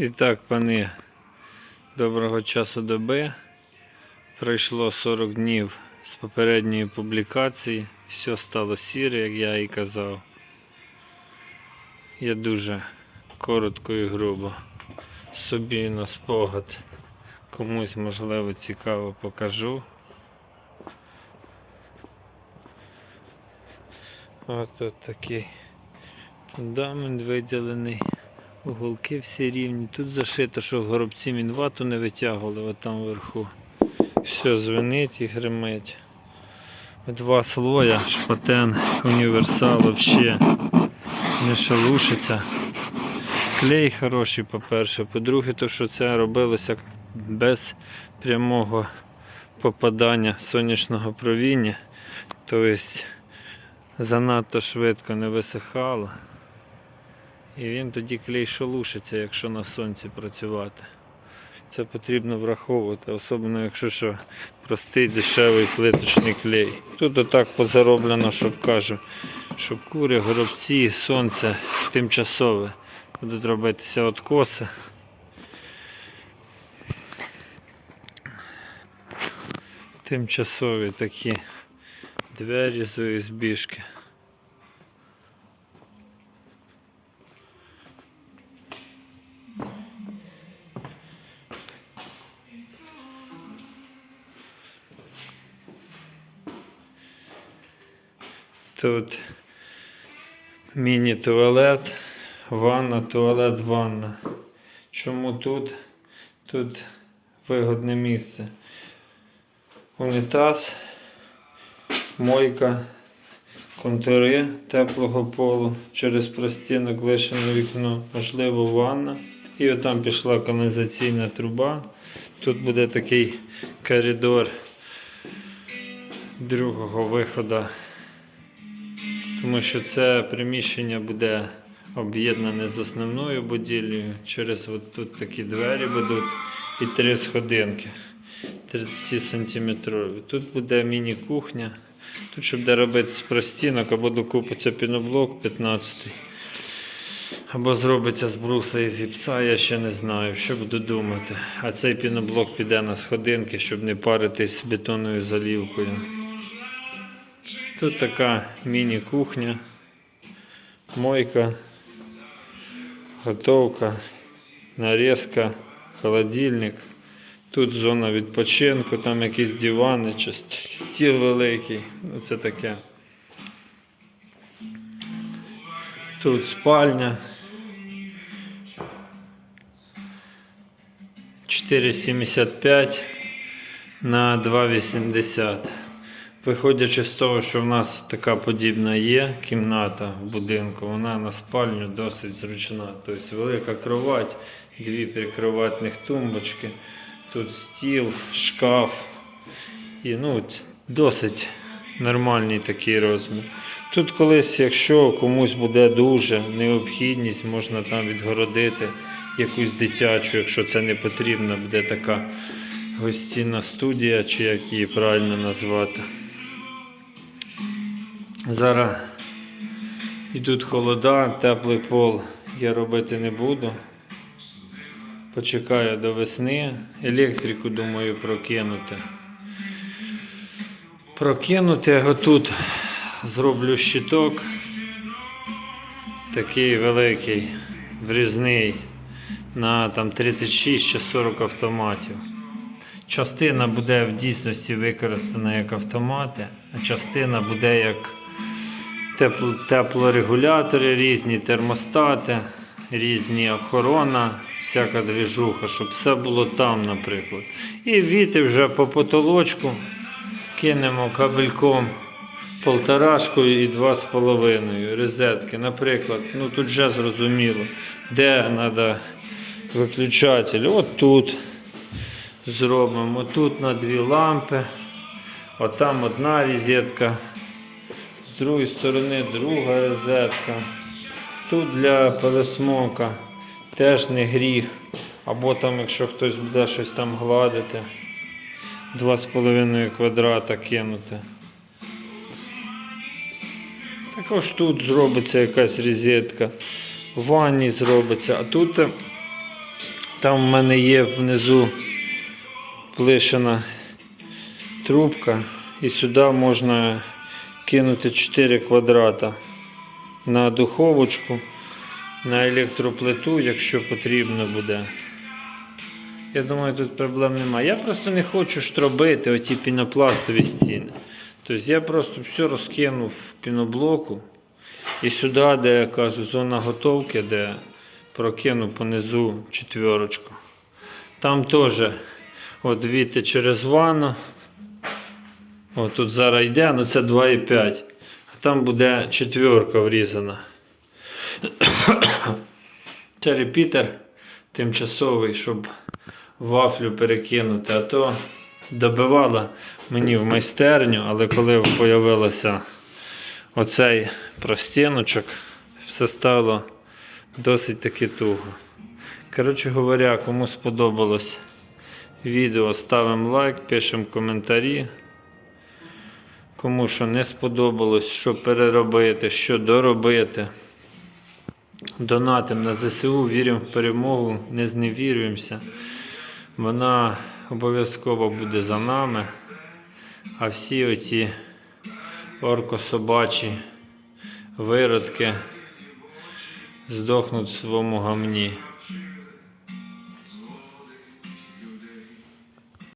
І так, пани, доброго часу доби. Пройшло 40 днів з попередньої публікації. Все стало сіре, як я і казав. Я дуже коротко і грубо собі на спогад. Комусь можливо цікаво покажу. Ось тут такий фундамент виділений. Уголки всі рівні. Тут зашито, що горобці мінвату не витягували от там вверху. Все звенить і гримить. Два слоя, шпатен, універсал взагалі не шалушиться. Клей хороший, по-перше. По-друге, то що це робилося без прямого попадання сонячного провіння. Тобто занадто швидко не висихало. І він тоді клей шелушиться, якщо на сонці працювати. Це потрібно враховувати, особливо якщо що простий дешевий плиточний клей. Тут отак позароблено, щоб кажу, щоб кури, горобці, сонце тимчасове. Будуть робитися откоси. Тимчасові такі двері з ОСБшки. Тут міні-туалет, ванна, туалет, ванна. Чому тут? Тут вигодне місце. Унітаз, мойка, контури теплого полу, через простінок лишене вікно, можливо, ванна. І отам пішла каналізаційна труба. Тут буде такий коридор другого виходу тому що це приміщення буде об'єднане з основною будівлею. Через от тут такі двері будуть і три сходинки 30 сантиметрові. Тут буде міні-кухня. Тут, щоб де робити з простінок, або докупиться піноблок 15 або зробиться з бруса і з гіпса, я ще не знаю, що буду думати. А цей піноблок піде на сходинки, щоб не паритись бетонною залівкою. Тут така міні-кухня, мойка, готовка, нарізка, холодильник. Тут зона відпочинку, там якісь дивани, стіл великий. Оце таке. Тут спальня. 4,75 на 2,80. Виходячи з того, що в нас така подібна є кімната в будинку, вона на спальню досить зручна. Тобто велика кровать, дві прикроватних тумбочки, тут стіл, шкаф. І ну, досить нормальний такий розмір. Тут колись, якщо комусь буде дуже необхідність, можна там відгородити якусь дитячу, якщо це не потрібно, буде така гостінна студія, чи як її правильно назвати. Зараз йдуть холода, теплий пол я робити не буду. Почекаю до весни. Електрику думаю прокинути. Прокинути отут зроблю щиток. Такий великий, врізний на там 36 чи 40 автоматів. Частина буде в дійсності використана як автомати, а частина буде як тепло, теплорегулятори, різні термостати, різні охорона, всяка двіжуха, щоб все було там, наприклад. І віти вже по потолочку кинемо кабельком полторашкою і два з половиною розетки. Наприклад, ну тут вже зрозуміло, де треба виключатель. От тут зробимо. Тут на дві лампи. Отам одна розетка. З другої сторони друга розетка. Тут для пилосмока теж не гріх. Або там, якщо хтось буде щось там гладити, 2,5 квадрата кинути. Також тут зробиться якась розетка, в ванні зробиться, а тут е, Там в мене є внизу плишена трубка, і сюди можна кинути 4 квадрата на духовочку, на електроплиту, якщо потрібно буде. Я думаю, тут проблем немає. Я просто не хочу штробити оті пінопластові стіни. Тобто я просто все розкинув в піноблоку і сюди, де я кажу, зона готовки, де прокину понизу четверочку. Там теж, от дивіться, через ванну. От тут зараз йде, але це 2,5. А там буде четверка врізана. Це репітер тимчасовий, щоб вафлю перекинути. А то добивала мені в майстерню, але коли з'явилося оцей простіночок, все стало досить таки туго. Коротше говоря, кому сподобалось відео, ставимо лайк, пишемо коментарі. Кому що не сподобалось, що переробити, що доробити. Донатимо на ЗСУ, віримо в перемогу, не зневірюємося. Вона обов'язково буде за нами. А всі оці оркособачі виродки здохнуть в своєму гамні.